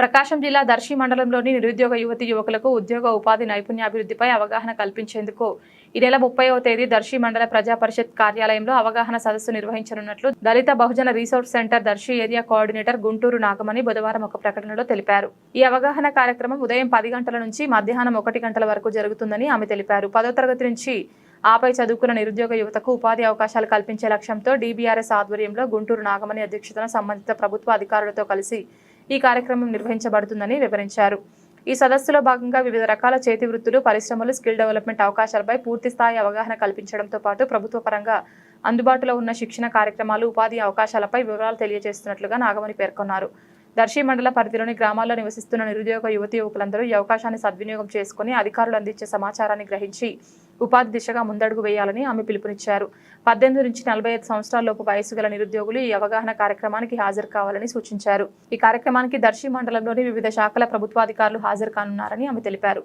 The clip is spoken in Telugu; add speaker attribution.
Speaker 1: ప్రకాశం జిల్లా దర్శి మండలంలోని నిరుద్యోగ యువతి యువకులకు ఉద్యోగ ఉపాధి నైపుణ్యాభివృద్ధిపై అవగాహన కల్పించేందుకు ఈ నెల ముప్పైవ తేదీ దర్శి మండల ప్రజా పరిషత్ కార్యాలయంలో అవగాహన సదస్సు నిర్వహించనున్నట్లు Dalita Bahujana resource centre Darsi area coordinator Guntur Nagamani బుధవారం ఒక ప్రకటనలో తెలిపారు. ఈ అవగాహన కార్యక్రమం ఉదయం పది గంటల నుంచి మధ్యాహ్నం ఒకటి గంటల వరకు జరుగుతుందని ఆమె తెలిపారు. పదో తరగతి నుంచి ఆపై చదువుకున్న నిరుద్యోగ యువతకు ఉపాధి అవకాశాలు కల్పించే లక్ష్యంతో డీబీఆర్ఎస్ ఆధ్వర్యంలో గుంటూరు నాగమణి అధ్యక్షతన సంబంధిత ప్రభుత్వ అధికారులతో కలిసి ఈ కార్యక్రమం నిర్వహించబడుతుందని వివరించారు. ఈ సదస్సులో భాగంగా వివిధ రకాల చేతి వృత్తులు పరిశ్రమలు స్కిల్ డెవలప్మెంట్ అవకాశాలపై పూర్తి స్థాయి అవగాహన కల్పించడంతో పాటు ప్రభుత్వ పరంగా అందుబాటులో ఉన్న శిక్షణ కార్యక్రమాలు ఉపాధి అవకాశాలపై వివరాలు తెలియజేస్తున్నట్లుగా నాగమణి పేర్కొన్నారు. దర్శి మండల పరిధిలోని గ్రామాల్లో నివసిస్తున్న నిరుద్యోగ యువతి యువకులందరూ ఈ అవకాశాన్ని సద్వినియోగం చేసుకుని అధికారులు అందించే సమాచారాన్ని గ్రహించి ఉపాధి దిశగా ముందడుగు వేయాలని ఆమె పిలుపునిచ్చారు. పద్దెనిమిది నుంచి నలభై ఐదు సంవత్సరాలలోపు వయసు గల నిరుద్యోగులు ఈ అవగాహన కార్యక్రమానికి హాజరు కావాలని సూచించారు. ఈ కార్యక్రమానికి దర్శి మండలంలోని వివిధ శాఖల ప్రభుత్వాధికారులు హాజరు కానున్నారని ఆమె తెలిపారు.